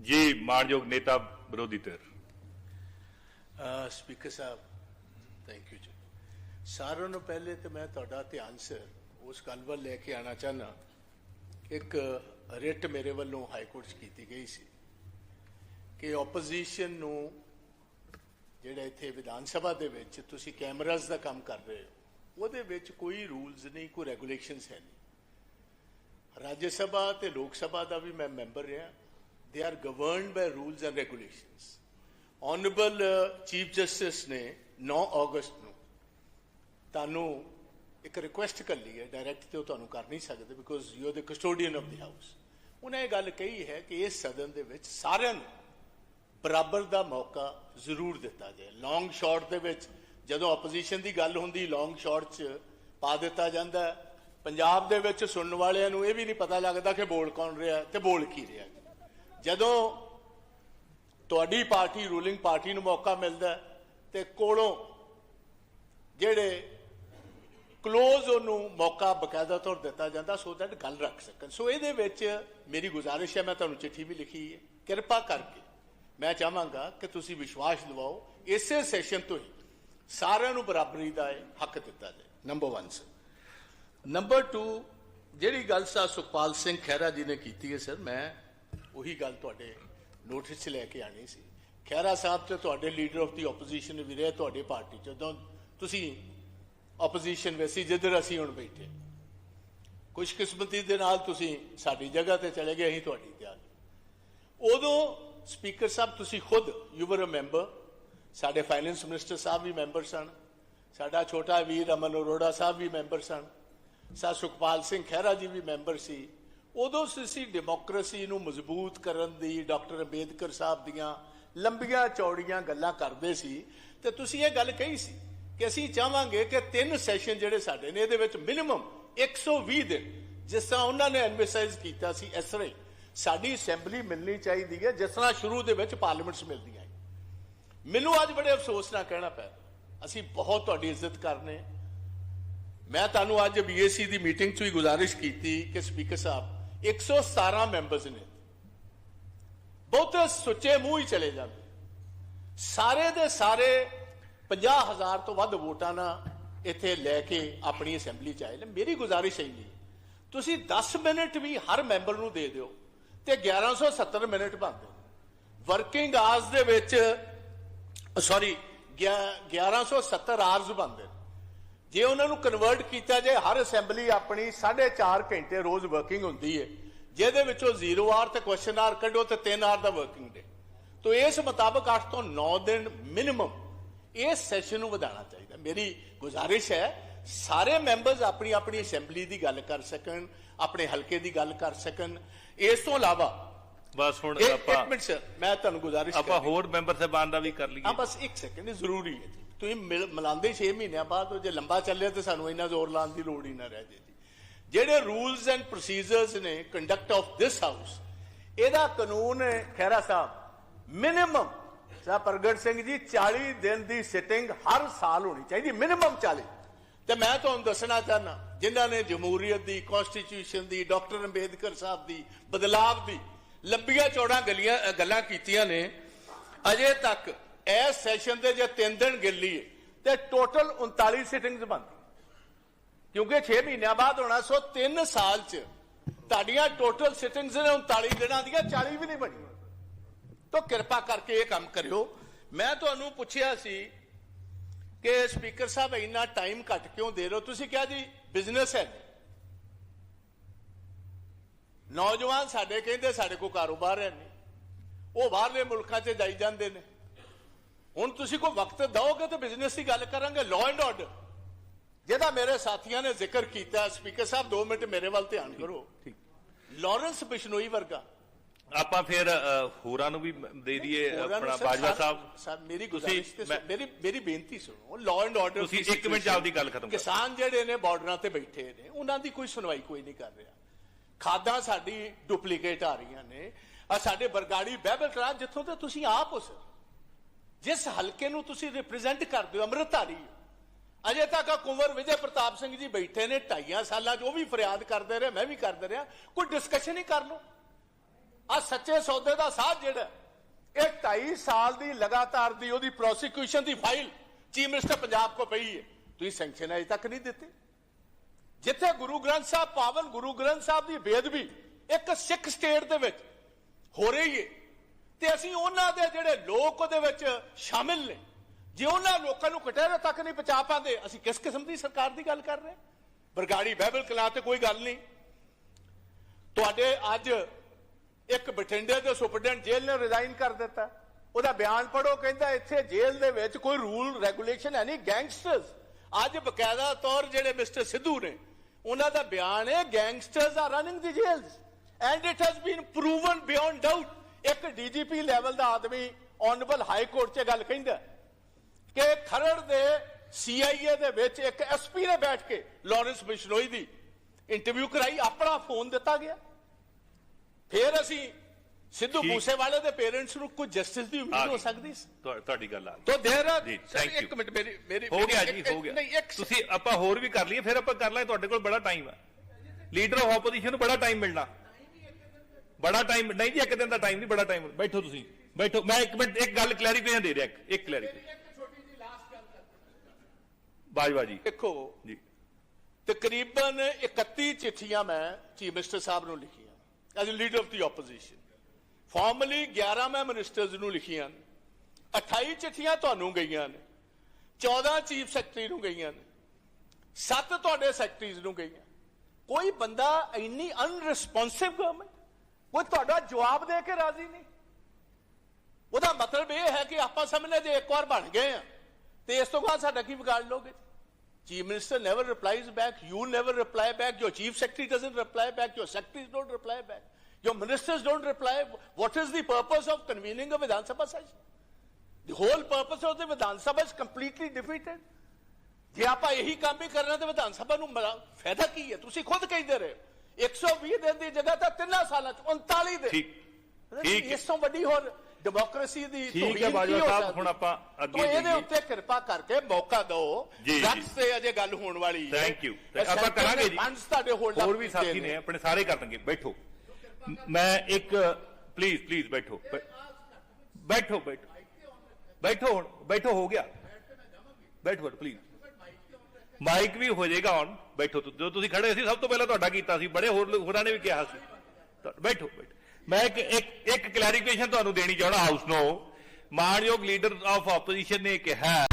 ਜੀ ਮਾਨਯੋਗ ਨੇਤਾ ਵਿਰੋਧੀ ਧਿਰ। ਸਪੀਕਰ ਸਾਹਿਬ ਥੈਂਕ ਯੂ ਜੀ। ਸਾਰਿਆਂ ਨੂੰ ਪਹਿਲੇ ਤੇ ਮੈਂ ਤੁਹਾਡਾ ਧਿਆਨ ਸਿਰ, ਉਸ ਗੱਲ ਵੱਲ ਲੈ ਕੇ ਆਣਾ ਚਾਹਨਾ ਇੱਕ ਰਿਟ ਮੇਰੇ ਵੱਲੋਂ ਹਾਈ ਕੋਰਟ 'ਚ ਕੀਤੀ ਗਈ ਸੀ ਕਿ ਆਪੋਜੀਸ਼ਨ ਨੂੰ ਜਿਹੜਾ ਇੱਥੇ ਵਿਧਾਨ ਸਭਾ ਦੇ ਵਿੱਚ ਤੁਸੀਂ ਕੈਮਰਾਜ਼ ਦਾ ਕੰਮ ਕਰ ਰਹੇ ਹੋ, ਉਹਦੇ ਵਿੱਚ ਕੋਈ ਰੂਲਸ ਨਹੀਂ, ਕੋਈ ਰੈਗੂਲੇਸ਼ਨਸ ਹੈ ਨਹੀਂ। ਰਾਜ ਸਭਾ ਤੇ ਲੋਕ ਸਭਾ ਦਾ ਵੀ ਮੈਂ ਮੈਂਬਰ ਰਿਹਾ। They are governed by rules and regulations honourable chief justice ਨੇ 9 ਅਗਸਤ ਨੂੰ ਤੁਹਾਨੂੰ ਇੱਕ ਰਿਕੁਐਸਟ ਕਰ ਲਈ ਹੈ ਡਾਇਰੈਕਟ ਤੇ ਉਹ ਤੁਹਾਨੂੰ ਕਰ ਨਹੀਂ ਸਕਦੇ because you are the custodian of the house ਉਹਨੇ ਇਹ ਗੱਲ ਕਹੀ ਹੈ ਕਿ ਇਸ ਸਦਨ ਦੇ ਵਿੱਚ ਸਾਰਿਆਂ ਨੂੰ ਬਰਾਬਰ ਦਾ ਮੌਕਾ ਜ਼ਰੂਰ ਦਿੱਤਾ ਜਾਏ ਲੌਂਗ ਸ਼ਾਟ ਦੇ ਵਿੱਚ ਜਦੋਂ ਆਪੋਜੀਸ਼ਨ ਦੀ ਗੱਲ ਹੁੰਦੀ ਲੌਂਗ ਸ਼ਾਟ 'ਚ ਪਾ ਦਿੱਤਾ ਜਾਂਦਾ ਪੰਜਾਬ ਦੇ ਵਿੱਚ ਸੁਣਨ ਵਾਲਿਆਂ ਨੂੰ ਇਹ ਵੀ ਨਹੀਂ ਪਤਾ ਲੱਗਦਾ ਕਿ ਬੋਲ ਕੌਣ ਰਿਹਾ ਤੇ ਬੋਲ ਕੀ ਰਿਹਾ ਜਦੋਂ ਤੁਹਾਡੀ ਪਾਰਟੀ, ਰੂਲਿੰਗ ਪਾਰਟੀ ਨੂੰ ਮੌਕਾ ਮਿਲਦਾ ਹੈ, ਤੇ ਕੋਲੋਂ ਜਿਹੜੇ ਕਲੋਜ਼ ਉਹਨੂੰ ਮੌਕਾ ਬਕਾਇਦਾ ਤੌਰ ਦਿੱਤਾ ਜਾਂਦਾ ਸੋ ਦੈਟ ਗੱਲ ਰੱਖ ਸਕਣ। ਸੋ ਇਹਦੇ ਵਿੱਚ ਮੇਰੀ ਗੁਜ਼ਾਰਿਸ਼ ਹੈ, ਮੈਂ ਤੁਹਾਨੂੰ ਚਿੱਠੀ ਵੀ ਲਿਖੀ ਹੈ, ਕਿਰਪਾ ਕਰਕੇ ਮੈਂ ਚਾਹਾਂਗਾ ਕਿ ਤੁਸੀਂ ਵਿਸ਼ਵਾਸ ਦਿਵਾਓ, ਇਸੇ ਸੈਸ਼ਨ ਤੋਂ ਹੀ ਸਾਰਿਆਂ ਨੂੰ ਬਰਾਬਰੀ ਦਾ ਹੱਕ ਦਿੱਤਾ ਜਾਏ। ਨੰਬਰ 1 ਸਰ ਨੰਬਰ 2 ਜਿਹੜੀ ਗੱਲ ਸਾ ਸੁਖਪਾਲ ਸਿੰਘ ਖਹਿਰਾ ਜੀ ਨੇ ਕੀਤੀ ਹੈ ਸਰ ਮੈਂ ਉਹੀ ਗੱਲ ਤੁਹਾਡੇ ਨੋਟਿਸ 'ਚ ਲੈ ਕੇ ਆਣੀ ਸੀ। ਖਹਿਰਾ ਸਾਹਿਬ ਤੇ ਤੁਹਾਡੇ ਲੀਡਰ ਆਫ ਦੀ ਆਪੋਜੀਸ਼ਨ ਵੀ ਰਹੇ, ਤੁਹਾਡੀ ਪਾਰਟੀ 'ਚ। ਜਦੋਂ ਤੁਸੀਂ ਆਪੋਜੀਸ਼ਨ ਵੈਸੀ ਜਿੱਧਰ ਅਸੀਂ ਹੁਣ ਬੈਠੇ, ਖੁਸ਼ਕਿਸਮਤੀ ਦੇ ਨਾਲ ਤੁਸੀਂ ਸਾਡੀ ਜਗ੍ਹਾ ਤੇ ਚਲੇ ਗਏ, ਅਸੀਂ ਤੁਹਾਡੀ ਤੇ ਆ ਗਏ। ਉਦੋਂ ਸਪੀਕਰ ਸਾਹਿਬ, ਤੁਸੀਂ ਖੁਦ ਯੂ ਵਰ ਅ ਮੈਂਬਰ ਸਾਡੇ ਫਾਈਨੈਂਸ ਮਿਨਿਸਟਰ ਸਾਹਿਬ ਵੀ ਮੈਂਬਰ ਸਨ, ਸਾਡਾ ਛੋਟਾ ਵੀਰ ਅਮਨ ਅਰੋੜਾ ਸਾਹਿਬ ਵੀ ਮੈਂਬਰ ਸਨ, ਸਾ ਸੁਖਪਾਲ ਸਿੰਘ ਖਹਿਰਾ ਜੀ ਵੀ ਮੈਂਬਰ ਸੀ ਉਦੋਂ ਅਸੀਂ ਡੈਮੋਕ੍ਰੇਸੀ ਨੂੰ ਮਜ਼ਬੂਤ ਕਰਨ ਦੀ, ਡਾਕਟਰ ਅੰਬੇਦਕਰ ਸਾਹਿਬ ਦੀਆਂ ਲੰਬੀਆਂ ਚੌੜੀਆਂ ਗੱਲਾਂ ਕਰਦੇ ਸੀ, ਤੇ ਤੁਸੀਂ ਇਹ ਗੱਲ ਕਹੀ ਸੀ ਕਿ ਅਸੀਂ ਚਾਹਾਂਗੇ ਕਿ ਤਿੰਨ ਸੈਸ਼ਨ ਜਿਹੜੇ ਸਾਡੇ ਨੇ, ਇਹਦੇ ਵਿੱਚ ਮਿਨੀਮਮ 120 ਦਿਨ, ਜਿਸ ਤਰ੍ਹਾਂ ਉਹਨਾਂ ਨੇ ਐਨਵੈਸਾਈਜ਼ ਕੀਤਾ ਸੀ ਇਸ ਤਰ੍ਹਾਂ ਹੀ, ਸਾਡੀ ਅਸੈਂਬਲੀ ਮਿਲਣੀ ਚਾਹੀਦੀ ਹੈ, ਜਿਸ ਤਰ੍ਹਾਂ ਸ਼ੁਰੂ ਦੇ ਵਿੱਚ ਪਾਰਲੀਮੈਂਟਸ ਮਿਲਦੀਆਂ ਹੈ ਮੈਨੂੰ ਅੱਜ ਬੜੇ ਅਫਸੋਸ ਨਾਲ ਕਹਿਣਾ ਪਿਆ, ਅਸੀਂ ਬਹੁਤ ਤੁਹਾਡੀ ਇੱਜ਼ਤ ਕਰਨੇ। ਮੈਂ ਤੁਹਾਨੂੰ ਅੱਜ ਬੀਏਸੀ ਦੀ ਮੀਟਿੰਗ 'ਚ ਵੀ ਗੁਜ਼ਾਰਿਸ਼ ਕੀਤੀ ਕਿ ਸਪੀਕਰ ਸਾਹਿਬ 117 ਮੈਂਬਰਸ ਨੇ। ਬਹੁਤੇ ਸੁੱਚੇ ਮੂੰਹ ਹੀ ਚਲੇ ਜਾਂਦੇ। ਸਾਰੇ ਦੇ ਸਾਰੇ 50000 ਤੋਂ ਵੱਧ ਵੋਟਾਂ ਨਾਲ ਇੱਥੇ ਲੈ ਕੇ ਆਪਣੀ ਅਸੈਂਬਲੀ ਚ ਆਏ ਨੇ। ਮੇਰੀ ਗੁਜ਼ਾਰਿਸ਼ ਹੈ। ਨਹੀਂ ਤੁਸੀਂ 10 ਮਿੰਟ ਵੀ ਹਰ ਮੈਂਬਰ ਨੂੰ ਦੇ ਦਿਓ ਤੇ 1170 ਮਿੰਟ ਬਣਦੇ ਵਰਕਿੰਗ ਆਵਰਸ ਦੇ ਵਿੱਚ ਸੌਰੀ 1170 ਆਵਰਸ ਬਣਦੇ ਜੇ ਉਹਨਾਂ ਨੂੰ ਕਨਵਰਟ ਕੀਤਾ ਜਾਏ ਹਰ ਅਸੈਂਬਲੀ ਆਪਣੀ 4.5 ਘੰਟੇ ਰੋਜ਼ ਵਰਕਿੰਗ ਹੁੰਦੀ ਹੈ ਜਿਹਦੇ ਵਿੱਚੋਂ 0 ਆਰ ਤੇ ਕੁਐਸਚਨ ਆਰ ਕੱਢੋ ਤੇ 3 ਆਰ ਦਾ ਵਰਕਿੰਗ ਡੇ ਤੋ ਇਸ ਮੁਤਾਬਕ 8 ਤੋਂ 9 ਦਿਨ ਮਿਨੀਮਮ ਇਸ ਸੈਸ਼ਨ ਨੂੰ ਵਧਾਉਣਾ ਚਾਹੀਦਾ। ਮੇਰੀ ਗੁਜ਼ਾਰਿਸ਼ ਹੈ ਸਾਰੇ ਮੈਂਬਰਸ ਆਪਣੀ ਆਪਣੀ ਅਸੈਂਬਲੀ ਦੀ ਗੱਲ ਕਰ ਸਕਣ ਆਪਣੇ ਹਲਕੇ ਦੀ ਗੱਲ ਕਰ ਸਕਣ। ਇਸ ਤੋਂ ਇਲਾਵਾ ਬਸ ਹੁਣ ਆਪਾਂ ਇੱਕ ਮਿੰਟ ਸਰ ਮੈਂ ਤੁਹਾਨੂੰ ਗੁਜ਼ਾਰਿਸ਼ ਆਪਾਂ ਹੋਰ ਮੈਂਬਰ ਸਾਹਿਬਾਨ ਦਾ ਵੀ ਕਰ ਹਾਂ ਲਈਏ ਬਸ ਇੱਕ ਸੈਕਿੰਡ ਜ਼ਰੂਰੀ ਹੈ ਜੀ। ਤੁਸੀਂ ਮਿਲਾਉਂਦੇ 6 ਮਹੀਨਿਆਂ ਬਾਅਦ ਜੇ ਲੰਬਾ ਚੱਲਿਆ ਤੇ ਸਾਨੂੰ ਇੰਨਾ ਜ਼ੋਰ ਲਾਉਣ ਦੀ ਲੋੜ ਹੀ ਨਾ ਰਹਿ ਜੇ ਜਿਹੜੇ ਰੂਲਸ ਐਂਡ ਪ੍ਰੋਸੀਜਰਸ ਨੇ ਕੰਡਕਟ ਆਫ ਦਿਸ ਹਾਊਸ ਇਹਦਾ ਕਾਨੂੰਨ ਖੈਰਾ ਸਾਹਿਬ ਮਿਨੀਮਮ ਸਾਹਿਬ ਪ੍ਰਗਟ ਸਿੰਘ ਜੀ 40 ਦਿਨ ਦੀ ਸਿਟਿੰਗ ਹਰ ਸਾਲ ਹੋਣੀ ਚਾਹੀਦੀ ਮਿਨੀਮਮ 40 ਤੇ ਮੈਂ ਤੁਹਾਨੂੰ ਦੱਸਣਾ ਚਾਹਨਾ ਜਿਨ੍ਹਾਂ ਨੇ ਜਮਹੂਰੀਅਤ ਦੀ ਕਨਸਟੀਟਿਊਸ਼ਨ ਦੀ, ਡਾਕਟਰ ਅੰਬੇਦਕਰ ਸਾਹਿਬ ਦੀ, ਬਦਲਾਵ ਦੀ, ਲੰਬੀਆਂ ਚੌੜਾਂ ਗਲੀਆਂ ਗੱਲਾਂ ਕੀਤੀਆਂ ਨੇ, ਅਜੇ ਤੱਕ ਇਸ ਸੈਸ਼ਨ ਦੇ ਜੇ ਤਿੰਨ ਦਿਨ ਗਿੱਲੀ ਤੇ ਟੋਟਲ 39 ਸਿਟਿੰਗਸ ਬਣਦੀ ਕਿਉਂਕਿ 6 ਮਹੀਨਿਆਂ ਬਾਅਦ ਹੋਣਾ, ਸੋ 3 ਸਾਲ ਚ ਤੁਹਾਡੀਆਂ ਟੋਟਲ ਸਿਟਿੰਗਸ ਨੇ 39 ਦਿਨਾਂ ਦੀਆਂ 40 ਵੀ ਨਹੀਂ ਬਣੀਆਂ। ਤੋ ਕਿਰਪਾ ਕਰਕੇ ਇਹ ਕੰਮ ਕਰਿਓ। ਮੈਂ ਤੁਹਾਨੂੰ ਪੁੱਛਿਆ ਸੀ ਕਿ ਸਪੀਕਰ ਸਾਹਿਬ, ਇੰਨਾ ਟਾਈਮ ਘੱਟ ਕਿਉਂ ਦੇ ਰਹੇ ਹੋ? ਤੁਸੀਂ ਕਿਹਾ ਜੀ ਬਿਜ਼ਨਸ ਹੈ ਨੌਜਵਾਨ ਸਾਡੇ ਕਹਿੰਦੇ, ਸਾਡੇ ਕੋਲ ਕਾਰੋਬਾਰ ਹੈ ਨਹੀਂ। ਉਹ ਬਾਹਰਲੇ ਮੁਲਕਾਂ 'ਚ ਜਾਈ ਜਾਂਦੇ ਨੇ। ਹੁਣ ਤੁਸੀਂ ਕੋਈ ਵਕਤ ਦਿਓਗੇ ਤਾਂ ਬਿਜ਼ਨਸ ਦੀ ਗੱਲ ਕਰਾਂਗੇ ਲਾਅ ਐਂਡ ਆਰਡਰ ਜਿਹਦਾ ਮੇਰੇ ਸਾਥੀਆਂ ਨੇ ਜ਼ਿਕਰ ਕੀਤਾ ਸਪੀਕਰ ਸਾਹਿਬ 2 ਮਿੰਟ ਮੇਰੇ ਵੱਲ ਧਿਆਨ ਕਰੋ। ਠੀਕ। ਲਾਰੈਂਸ ਬਿਸ਼ਨੋਈ ਵਰਗਾ। ਆਪਾਂ ਫਿਰ ਹੋਰਾਂ ਨੂੰ ਵੀ ਦੇ ਦਈਏ ਆਪਣਾ ਬਾਜਵਾ ਸਾਹਿਬ। ਸਾਹਿਬ ਮੇਰੀ ਗੁਜ਼ਾਰਿਸ਼ ਤੇ ਮੇਰੀ ਮੇਰੀ ਬੇਨਤੀ ਸੁਣੋ ਲਾਅ ਐਂਡ ਆਰਡਰ ਤੁਸੀਂ ਇੱਕ ਮਿੰਟ 'ਚ ਆਪਦੀ ਗੱਲ ਖਤਮ ਕਰੋ। ਕਿਸਾਨ ਜਿਹੜੇ ਨੇ ਬਾਰਡਰਾਂ ਤੇ ਬੈਠੇ ਨੇ ਉਹਨਾਂ ਦੀ ਕੋਈ ਸੁਣਵਾਈ ਕੋਈ ਨਹੀਂ ਕਰ ਰਿਹਾ। ਖਾਦਾਂ ਸਾਡੀ ਡੁਪਲੀਕੇਟ ਆ ਰਹੀਆਂ ਨੇ। ਆ ਸਾਡੇ ਬਰਗਾੜੀ ਬਹਿਬਲ ਕਰਾਂ ਜਿੱਥੋਂ ਤੇ ਤੁਸੀਂ ਆਪ ਹੋ ਸਰ। ਜਿਸ ਹਲਕੇ ਨੂੰ ਤੁਸੀਂ ਰਿਪਰੈਜ਼ੈਂਟ ਕਰਦੇ ਹੋ, ਅੰਮ੍ਰਿਤਧਾਰੀ ਅਜੇ ਤੱਕ ਕੁੰਵਰ ਵਿਜੇ ਪ੍ਰਤਾਪ ਸਿੰਘ ਜੀ ਬੈਠੇ ਨੇ, ਢਾਈਆਂ ਸਾਲਾਂ 'ਚ, ਉਹ ਵੀ ਫਰਿਆਦ ਕਰਦੇ ਰਹੇ, ਮੈਂ ਵੀ ਕਰਦਾ ਰਿਹਾ। ਕੋਈ ਡਿਸਕਸ਼ਨ ਹੀ ਕਰ ਲਓ। ਆ ਸੱਚੇ ਸੌਦੇ ਦਾ ਸਾਥ ਜਿਹੜਾ ਇਹ 2.5 ਸਾਲ ਦੀ ਲਗਾਤਾਰ ਦੀ ਉਹਦੀ ਪ੍ਰੋਸੀਕਿਊਸ਼ਨ ਦੀ ਫਾਈਲ ਚੀਫ ਮਿਨਿਸਟਰ ਪੰਜਾਬ ਕੋ ਪਈ ਹੈ। ਤੁਸੀਂ ਸੈਂਕਸ਼ਨ ਅਜੇ ਤੱਕ ਨਹੀਂ ਦਿੱਤੇ। ਜਿੱਥੇ ਗੁਰੂ ਗ੍ਰੰਥ ਸਾਹਿਬ, ਪਾਵਨ ਗੁਰੂ ਗ੍ਰੰਥ ਸਾਹਿਬ ਦੀ ਬੇਦਬੀ ਇੱਕ ਸਿੱਖ ਸਟੇਟ ਦੇ ਵਿੱਚ ਹੋ ਰਹੀ ਹੈ ਤੇ ਅਸੀਂ ਉਹਨਾਂ ਦੇ ਜਿਹੜੇ ਲੋਕ ਉਹਦੇ ਵਿੱਚ ਸ਼ਾਮਿਲ ਨੇ। ਜੇ ਉਹਨਾਂ ਲੋਕਾਂ ਨੂੰ ਕਟਹਿਰੇ ਤੱਕ ਨਹੀਂ ਪਹੁੰਚਾ ਪਾਉਂਦੇ, ਅਸੀਂ ਕਿਸ ਕਿਸਮ ਦੀ ਸਰਕਾਰ ਦੀ ਗੱਲ ਕਰ ਰਹੇ ਬਰਗਾੜੀ ਬਾਈਬਲ ਕਲਾ ਤੇ ਕੋਈ ਗੱਲ ਨਹੀਂ। ਤੁਹਾਡੇ ਅੱਜ ਇੱਕ ਬਠਿੰਡੇ ਦੇ ਸੁਪਰਡੈਂਟ ਜੇਲ੍ਹ ਨੇ ਰਿਜ਼ਾਈਨ ਕਰ ਦਿੱਤਾ। ਉਹਦਾ ਬਿਆਨ ਪੜੋ ਕਹਿੰਦਾ ਇੱਥੇ ਜੇਲ੍ਹ ਦੇ ਵਿੱਚ ਕੋਈ ਰੂਲ ਰੈਗੂਲੇਸ਼ਨ ਹੈ ਨਹੀਂ ਗੈਂਗਸਟਰਸ ਅੱਜ ਬਕਾਇਦਾ ਤੌਰ ਜਿਹੜੇ ਮਿਸਟਰ ਸਿੱਧੂ ਨੇ, ਉਹਨਾਂ ਦਾ ਬਿਆਨ ਹੈ gangsters are running the jails and it has been proven beyond doubt ਇੱਕ ਡੀਜੀਪੀ ਲੈਵਲ ਦਾ ਆਦਮੀ ਆਨਰੇਬਲ ਹਾਈ ਕੋਰਟ 'ਚ ਗੱਲ ਕਹਿੰਦਾ ਕਿ ਖਰੜ ਦੇ ਸੀਆਈਏ ਦੇ ਵਿੱਚ ਇੱਕ ਐਸਪੀ ਨੇ ਬੈਠ ਕੇ ਲਾਰੈਂਸ ਬਿਸ਼ਨੋਈ ਦੀ ਇੰਟਰਵਿਊ ਕਰਾਈ ਆਪਣਾ ਫੋਨ ਦਿੱਤਾ ਗਿਆ ਫਿਰ ਅਸੀਂ ਸਿੱਧੂ। ਮੂਸੇਵਾਲੇ ਦੇ ਪੇਰੈਂਟਸ ਨੂੰ ਕੋਈ ਜਸਟਿਸ ਦੀ ਆ ਉਮੀਦ ਹੋ। ਸਕਦੀ ਸੀ ਤੁਹਾ- ਤੁਹਾਡੀ ਗੱਲ ਆ ਗਈ। ਤੋ ਦੇਰ ਸਰ. ਇੱਕ ਮਿੰਟ ਮੇਰੀ ਮੇਰੀ ਹੋ ਗਿਆ ਜੀ ਹੋ ਗਿਆ ਤੁਸੀਂ ਆਪਾਂ ਹੋਰ ਵੀ ਕਰ ਲਈਏ ਫਿਰ ਆਪਾਂ ਕਰ ਲਾਂਗੇ ਤੁਹਾਡੇ ਕੋਲ ਬੜਾ ਟਾਈਮ ਹੈ ਲੀਡਰ ਆਫ ਆਪੋਜੀਸ਼ਨ ਨੂੰ ਬੜਾ ਟਾਈਮ ਮਿਲਣਾ ਬੜਾ ਟਾਈਮ ਨਹੀਂ ਜੀ ਇੱਕ ਦਿਨ ਦਾ ਟਾਈਮ ਨਹੀਂ ਬੜਾ ਟਾਈਮ ਬੈਠੋ ਤੁਸੀਂ ਬੈਠੋ। ਮੈਂ ਇੱਕ ਮਿੰਟ ਇੱਕ ਗੱਲ ਕਲੈਰੀਫਿਕੇਸ਼ਨ ਦੇ ਰਿਹਾ ਇੱਕ ਇੱਕ ਕਲੈਰੀਫਿਕੇਸ਼ਨ ਬਾਜਵਾ ਜੀ ਦੇਖੋ ਜੀ। ਤਕਰੀਬਨ 31 ਚਿੱਠੀਆਂ ਮੈਂ ਚੀਫ ਮਿਨਿਸਟਰ ਸਾਹਿਬ ਨੂੰ ਲਿਖੀਆਂ as leader of the opposition formally 11 ਮੈਂ ਮਿਨਿਸਟਰਸ ਨੂੰ ਲਿਖੀਆਂ ਨੇ। 28 ਚਿੱਠੀਆਂ ਤੁਹਾਨੂੰ ਗਈਆਂ ਨੇ। 14 ਚੀਫ ਸੈਕਟਰੀ ਨੂੰ ਗਈਆਂ ਨੇ। 7 ਤੁਹਾਡੇ ਸੈਕਟਰੀਜ਼ ਨੂੰ ਗਈਆਂ। ਕੋਈ ਬੰਦਾ ਇੰਨੀ ਅਨਰਿਸਪੌਂਸਿਵ ਗਵਰਨਮੈਂਟ ਕੋਈ ਤੁਹਾਡਾ ਜਵਾਬ ਦੇ ਕੇ ਰਾਜ਼ੀ ਨਹੀਂ ਉਹਦਾ ਮਤਲਬ ਇਹ ਹੈ ਕਿ ਆਪਾਂ ਸਾਹਮਣੇ ਦੇ ਇੱਕ ਵਾਰ ਬਣ ਗਏ ਆ ਤੇ ਇਸ ਤੋਂ ਬਾਅਦ ਸਾਡਾ ਕੀ ਵਿਗਾੜ ਲੋਗੇ chief minister never replies back you never reply back your chief secretary doesn't reply back your secretaries don't reply back your ministers don't reply what is the purpose of convening a Vidhan Sabha session the whole purpose of the Vidhan Sabha is completely ਡਿਫੀਟਡ ਜੇ ਆਪਾਂ ਇਹੀ ਕੰਮ ਹੀ ਕਰਨਾ ਤੇ ਵਿਧਾਨ ਸਭਾ ਨੂੰ ਫਾਇਦਾ ਕੀ ਹੈ ਤੁਸੀਂ ਖੁਦ ਕਹਿੰਦੇ ਰਹੇ 120 ਦਿਨ ਦੀ ਜਗ੍ਹਾ ਤਾਂ ਤਿੰਨਾਂ ਸਾਲਾਂ ਚ 39 ਦਿਨ ਠੀਕ ਠੀਕ। ਇਸ ਤੋਂ ਵੱਡੀ ਹੋਰ ਡੈਮੋਕ੍ਰੇਸੀ ਦੀ ਠੀਕ ਹੈ, ਬਾਜਵਾ ਸਾਹਿਬ? ਹੁਣ ਆਪਾਂ ਅੱਗੇ ਤੋ ਇਹਦੇ ਜਾਈਏ। ਉੱਤੇ ਕਿਰਪਾ ਕਰਕੇ ਮੌਕਾ ਦਿਓ ਜੀ, ਜੀ। ਡਰੱਗਸ ਤੇ ਅਜੇ ਗੱਲ ਹੋਣ ਵਾਲੀ ਹੈ you. ਤੇ ਆਪਾਂ ਕਰਾਂਗੇ ਜੀ। ਫੰਡਸ ਤੁਹਾਡੇ ਹੋਲਡ ਹੋਰ ਵੀ ਸਾਥੀ ਨੇ ਆਪਣੇ ਸਾਰੇ ਕਰਨਗੇ ਬੈਠੋ ਮੈਂ ਇੱਕ ਪਲੀਜ਼ ਪਲੀਜ਼ ਬੈਠੋ ਬੈਠੋ ਬੈਠੋ ਬੈਠੋ ਹੁਣ ਬੈਠੋ ਹੋ ਗਿਆ ਬੈਠੋ ਪਲੀਜ਼ ਮਾਈਕ ਵੀ ਹੋ ਜਾਏਗਾ ਔਨ ਬੈਠੋ ਜਦੋਂ ਤੁਸੀਂ ਖੜੇ ਸੀ, ਸਭ ਤੋਂ ਪਹਿਲਾਂ ਤੁਹਾਡਾ ਕੀਤਾ ਸੀ, ਬੜੇ ਹੋਰ ਹੋਰਾਂ ਨੇ ਵੀ ਕਿਹਾ ਸੀ। ਬੈਠੋ ਬੈਠੋ। ਮੈਂ ਇੱਕ ਇੱਕ ਇੱਕ ਕਲੈਰੀਫਿਕੇਸ਼ਨ ਤੁਹਾਨੂੰ ਦੇਣੀ ਚਾਹਣਾ ਹਾਊਸ ਨੂੰ। ਮਾਨਯੋਗ ਲੀਡਰ ਆਫ ਆਪੋਜੀਸ਼ਨ ਨੇ ਕਿਹਾ